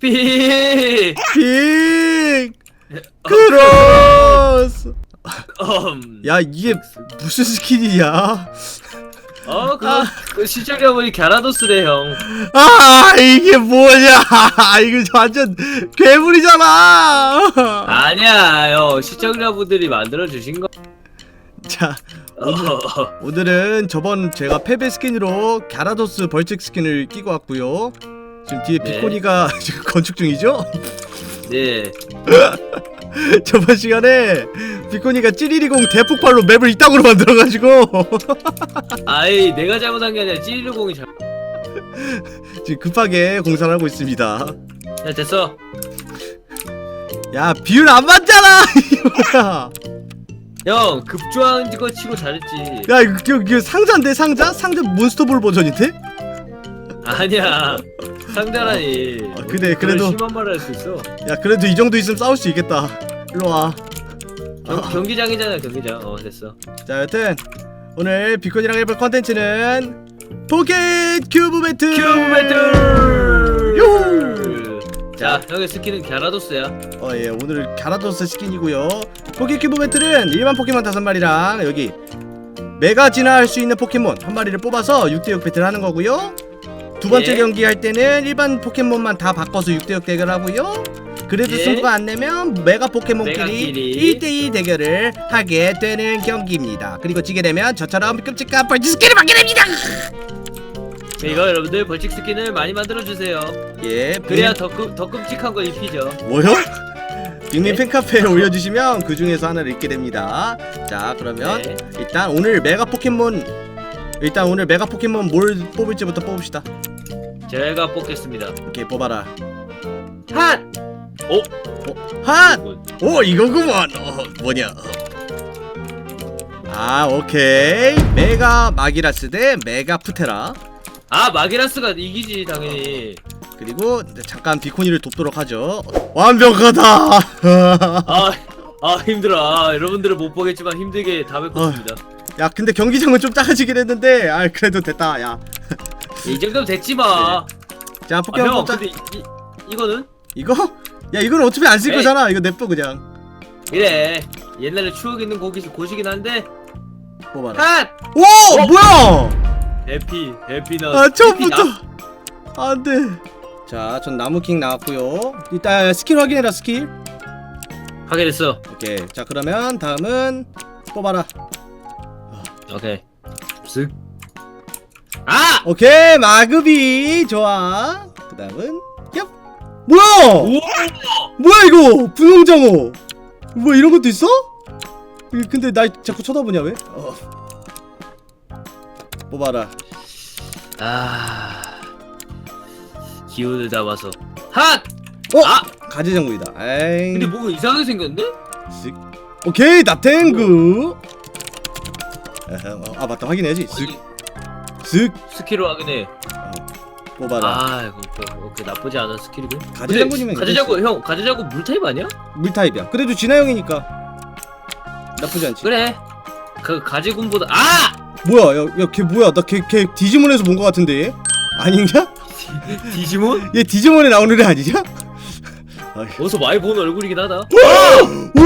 삐. 빅 크로스 음. 야 이게 무슨 스킨이냐 어, 그, 그 시청자분이 갸라도스래 형. 아 이게 뭐냐 이거 완전 괴물이잖아 아니야, 형. 시청자분들이 만들어 주신 거. 자 어, 오늘 은 저번 제가 패배 스킨으로 갸라도스 벌칙 스킨을 끼고 왔고요 지금 뒤에 네. 비코니가 지금 건축 중이죠? 네. 저번 시간에 비코니가 찌리리공 대폭발로 맵을 이따구로 만들어가지고 아이, 내가 잘못한 게 아니라 찌르공이 잘. 지금 급하게 공사를 하고 있습니다 야, 됐어. 야 비율 안 맞잖아 이게 뭐야 형, 급조한 거 치고 잘했지. 야 이거, 이거, 이거 상자인데 상자? 상자 몬스터볼 버전인데? 아니야. 상자라니. 아, 근데 그래도 심한 말을 할 수 있어. 야 그래도 이 정도 있으면 싸울 수 있겠다 일로와 경, 경기장이잖아, 경기장. 어, 됐어. 자 여튼 오늘 비콘이랑 해볼 컨텐츠는 포켓 큐브 배틀 큐브 배틀! 요호! 자, 형의 스킨은 갸라도스야. 어예 오늘 갸라도스 스킨이고요 포켓 큐브 배틀은 일반 포켓몬 다섯 마리랑 여기 메가 진화 할 수 있는 포켓몬 한 마리를 뽑아서 6대6 배틀 하는 거고요 두 번째 예. 경기 할 때는 일반 포켓몬만 다 바꿔서 6대6 대결 하고요 그래도 예. 승부가 안 내면 메가 포켓몬끼리 메가끼리. 1대2 대결을 하게 되는 경기입니다 그리고 지게 되면 저처럼 끔찍한 벌칙 스킬을 받게 됩니다 이거 여러분들 벌칙 스킨을 많이 만들어 주세요. 예 그래야 더, 끔- 더 끔찍한 거 입히죠. 뭐요? 빅민 네. 팬카페에 올려주시면 그 중에서 하나를 읽게 됩니다. 자 그러면 네. 일단 오늘 메가 포켓몬 일단 오늘 메가 포켓몬 뭘 뽑을지부터 뽑읍시다. 제가 뽑겠습니다. 오케이 뽑아라. 핫! 오! 핫! 오 이거구먼. 어 뭐냐? 아 오케이 메가 마기라스 대 메가 푸테라 아 마기라스가 이기지 당연히. 그리고 잠깐 비코니를 돕도록 하죠. 완벽하다. 아, 아 힘들어. 아, 여러분들은 못 보겠지만 힘들게 다 뵙겠습니다. 야 근데 경기장은 좀 작아지긴 했는데 아 그래도 됐다 야. 이 정도면 됐지 마. 자 아, 포켓몬 형, 뽑자. 근데 이, 이거는 이거? 야 이건 어차피 안 쓸 에이. 거잖아 이거 냅둬 그냥 이래. 옛날에 추억 있는 곡이 곳이긴 한데. 뽑아라 핫! 오 뭐야 해피, 해피너. 아 처음부터 안돼 자 전 나무킹 나왔고요 일단 스킬 확인해라 스킬 하게 됐어. 오케이 자 그러면 다음은 뽑아라 오케이. 쓱. 아! 오케이 마그비 좋아 그 다음은 얍 뭐야 오! 뭐야 이거 분홍장어 뭐 이런 것도 있어? 이- 근데 날 자꾸 쳐다보냐 왜? 어. 뽑아라 아. 기운을 담아서. 핫! 어? 아! 가지장구이다 에잉 근데 뭐가 이상하게 생겼는데? 쓱. 오케이 나탱구 에헤, 어, 아 맞다 확인해야지 아니, 쓱쓱 스킬로 확인해. 뽑아라 아, 이거 오케이, 오케이 나쁘지 않은 스킬이고. 가지장구님은 가지장구 형, 가지장구 물 타입 아니야? 물 타입이야 그래도 진화형이니까 나쁘지 않지 그래. 그 가지군보다 아! 뭐야 야걔 뭐야 나 걔 걔 디지몬에서 본거 같은데 얘? 아닌가? 디지몬? 얘 디지몬에 나오는 애 아니냐? 어디서 많이 본 얼굴이긴 하다. 우와!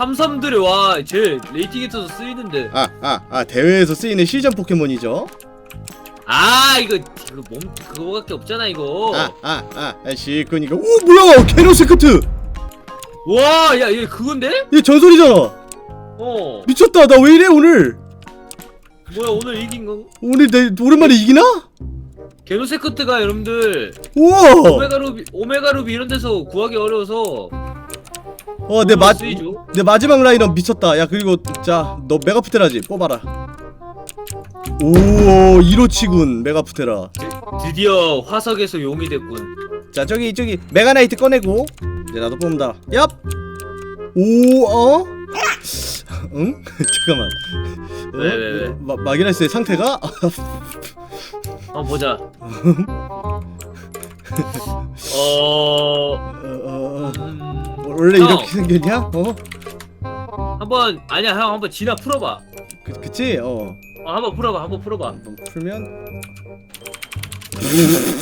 삼삼들의 와, 제 레이팅에서도 쓰이는데. 아, 아, 아, 대회에서 쓰이는 시전 포켓몬이죠. 아, 이거 이거 몸 그거밖에 없잖아 이거. 아, 아, 아, 아, 시크니까. 오, 뭐야? 게노세크트! 와, 야, 얘 그건데? 얘 전설이잖아. 어. 미쳤다. 나 왜 이래 오늘? 뭐야 오늘 이긴 거? 오늘 내 오랜만에 이기나? 게노세크트가 여러분들 우와! 오메가 루비 오메가 루비 이런 데서 구하기 어려워서 어, 내 마, 쓰이죠. 내 마지막 라인업 미쳤다. 야, 그리고 자, 너 메가푸테라지 뽑아라. 오, 이로치군 메가푸테라. 드디어 화석에서 용이 됐군. 자, 저기 저기 메가나이트 꺼내고 이제 나도 뽑는다. 얍. 오, 어? 응? 잠깐만. 어? 왜, 왜, 왜? 마, 마기라스의 상태가? 어 보자. 어. 어, 어, 어. 음, 원래 형. 이렇게 생겼냐? 어? 한번 아니야 형 한번 진화 풀어봐. 그, 그치? 어. 어, 한번 풀어봐 한번 풀어봐. 한번 풀면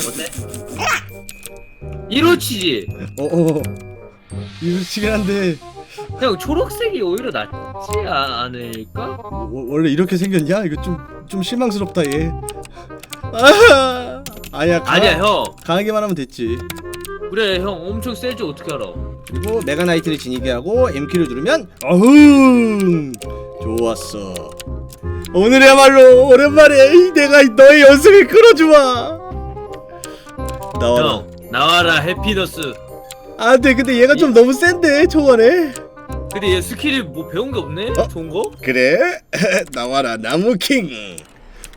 어때? 이로치지. 어어 이루치긴 한데 형 초록색이 오히려 낫지 않을까? 어, 원래 이렇게 생겼냐? 이거 좀 좀 실망스럽다 얘. 아, 아니야 강, 아니야 형. 강하게만 하면 됐지. 그래 형 엄청 세지 어떻게 알아? 그리고 메가 나이트를 지니게 하고 M키를 누르면 어흥 좋았어. 오늘이야말로 오랜만에 내가 너의 연습을 끌어주마. 나와라. 형 나와라 해피너스. 안돼 근데 얘가 좀 너무 센데 초반에. 근데 얘 스킬이 뭐 배운 게 없네? 어? 좋은 거? 그래 나와라 나무킹.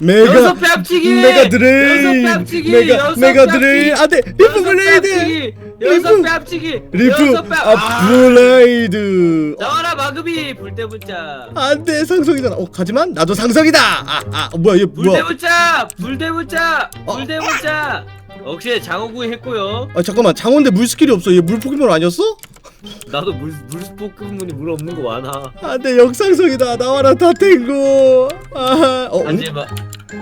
메가 배 합치기! 메가 드레인 배 합치기! 메가 여섯 메가 배 드레인! 안돼 리프 배 블레이드 합치기! 리프! 배 합치기! 리프 여섯 배아 블레이드 나와라 마급이 불대문자 안돼 상성이잖아 어 하지만 나도 상성이다 아아 뭐야 얘 뭐야 불대문자 불대문자 어. 불대문자 역시 장어구이 했고요 아 잠깐만 장원대 물 스킬이 없어 얘 물 포켓몬 아니었어? 나도 물 물스포크문이 물 없는 거 많아. 안돼 역상성이다. 나와라 다탱고. 아 어 응? 하지만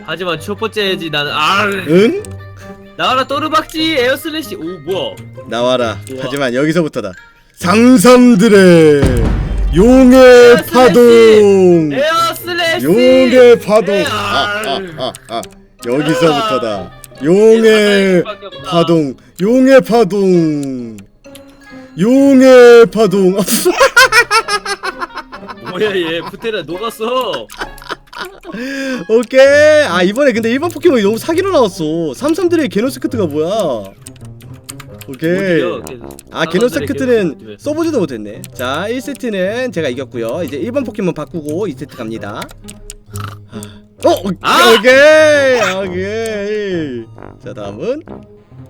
하지만 첫 번째지 나는. 아 응? 나와라 또르박지 에어슬래시. 오 뭐야? 나와라. 우와. 하지만 여기서부터다. 상삼들의 용의 에어슬래시! 파동. 에어슬래시! 용의 파동. 에어. 아아아 아. 아, 여기서부터다. 용의. 파동. 용의 파동 용의 파동. 뭐야 얘. 부테라 녹았어. 오케이. 아 이번에 근데 일반 포켓몬이 너무 사기로 나왔어. 삼삼들의 게노스크트가 뭐야? 오케이? 아 게노스크트는 써보지도 못했네. 자 1세트는 제가 이겼고요. 이제 일반 포켓몬 바꾸고 2세트 갑니다. 어 오- 아! 오케이. 오케이. 자 다음은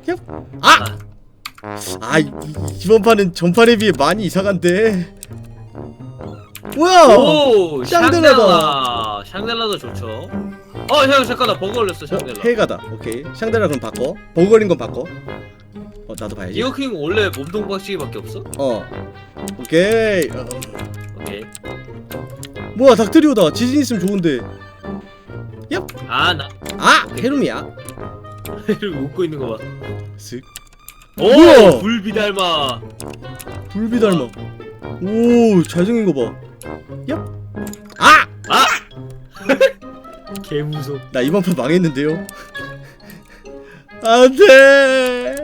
얍. 아! 아 이, 이번 판은 전판에 비해 많이 이상한데. 뭐야? 오 샹들라다. 샹들라 샹들라도 좋죠. 어형 잠깐 나 버거 걸렸어 어, 샹들라. 해가다. 오케이. 샹달라 그럼 바꿔? 버거 걸린 건 바꿔? 어 나도 봐야지. 이어킹 원래 몸통 박치기밖에 없어? 어. 오케이. 어, 오케이. 뭐야 닥트리오다. 지진 있으면 좋은데. 아나. 아 헤룸이야? 이렇게 웃고 있는 거봐. 쓱 오 뭐야? 불비 닮아 불비 닮아 오 잘생긴 거봐. 얍. 아! 아! 개 무서 나 이번 판 망했는데요? 안 돼!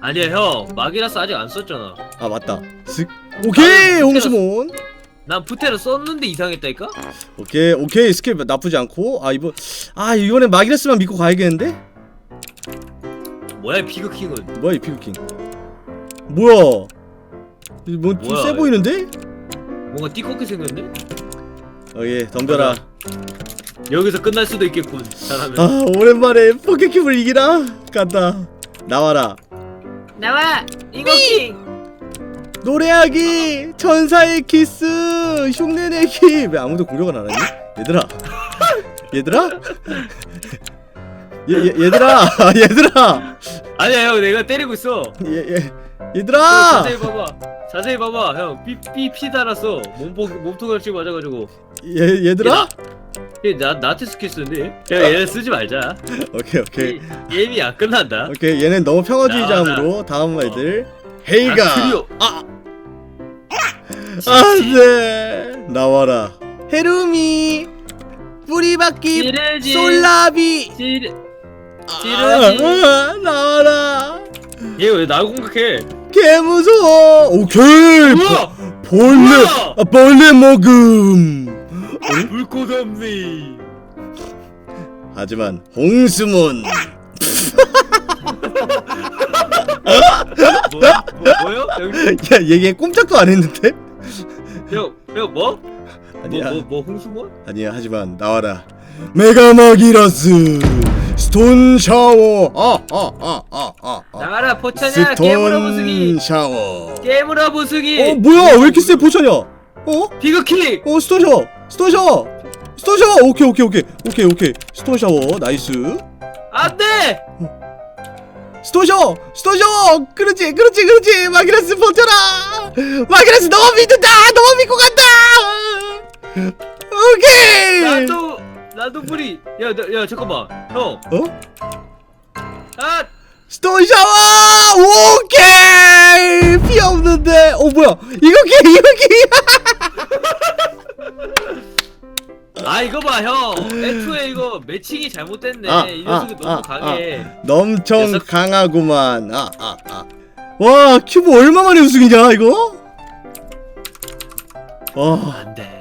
아니야 형. 마기라스 아직 안 썼잖아. 아 맞다. 쓱 오케이 홍수몬 난 부테라 썼는데 이상했다니까? 오케이 오케이. 스킬 나쁘지 않고. 아 이번 아 이번엔 마기레스만 믿고 가야겠는데 뭐야 이 비그킹은? 뭐야 이 피그킹? 뭐야? 뭐야, 뭐세 보이는데? 뭔가 띠껍게 생겼네? 어예 덤벼라. 여기서 끝날 수도 있겠군 잘하면. 아 오랜만에 포켓큐브를 이기나? 간다. 나와라. 나와! 잉어킹! 노래하기! 천사의 키스! 흉내내기 왜 아무도 공격을 안 하니? 얘들아. 얘들아? 얘, 얘 얘들아! 얘들아 아니야 형 내가 때리고 있어. 얘얘 형, 얘들아! 자세히 봐봐. 자세히 봐봐. 형삐삐피 달았어. 몸통 몸통을 치고 맞아가지고. 얘 얘들아? 얘나 나한테 스킬 쓰는데? 야 얘네 쓰지 말자. 오케이 오케이. 이- 게임이 안 끝난다. 오케이 얘는 너무 평화주의자으로 다음 애들. 헤이가! 아, 트리오. 아 안돼 나와라. 헤루미! 뿌리박기 찌르지 솔라비! 찌르 아, 찌르지. 아, 나와라 얘왜 날 공격해? 개 무서워. 오케이. 우와 보- 벌레! 아, 벌레 먹음. 불꽃없니? 하지만 홍수몬 뭐, 뭐 뭐요 여기 야얘 꼼짝도 안 했는데? 형형 뭐? 아니야. 뭐뭐 뭐 홍수몬? 아니야 하지만 나와라. 메가마기라스 스톤 샤워. 아 아 아 아아 나가라 포차냐 깨물어 부수기. 스톤 샤워. 깨물어 부수기. 어 뭐야? 왜 이렇게 세 포션이야? 어? 비그킹 어 스톤 샤워. 스톤 샤워. 스톤 샤워. 오케이 오케이 오케이. 오케이 오케이. 스톤 샤워. 나이스. 안돼! 스톤 샤워. 스톤 샤워. 그렇지 그렇지 그렇지. 마기라스 버텨라. 마기라스 너무 믿는다. 너무 믿고 간다. 오케이. 나도 나도 뿌리 야야 잠깐만. 형. 어? 아 스톤 샤워! 오케이! 피 없는데. 어 뭐야? 이거 게 이거 게 아 이거 봐 형. 애초에 이거 매칭이 잘못됐네. 아, 이 녀석이 아, 너무 아, 강해. 엄청 녀석. 강하구만. 아 아 아 와 큐브 얼마 만에 우승이냐 이거? 와. 안돼. 아, 아, 아.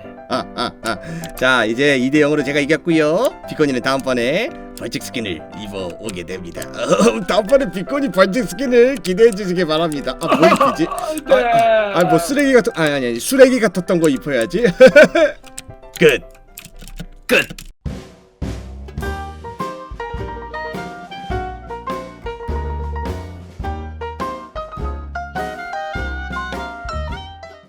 자 이제 2대 0으로 제가 이겼고요. 비코니는 다음번에 벌칙 스킨을 입어오게 됩니다. 다음번에 비코니 벌칙 스킨을 기대해 주시기 바랍니다. 아 뭐 입히지? 아뭐 쓰레기 같은 아니 아니 아니 쓰레기 같았던 거 입어야지. 끝. 끝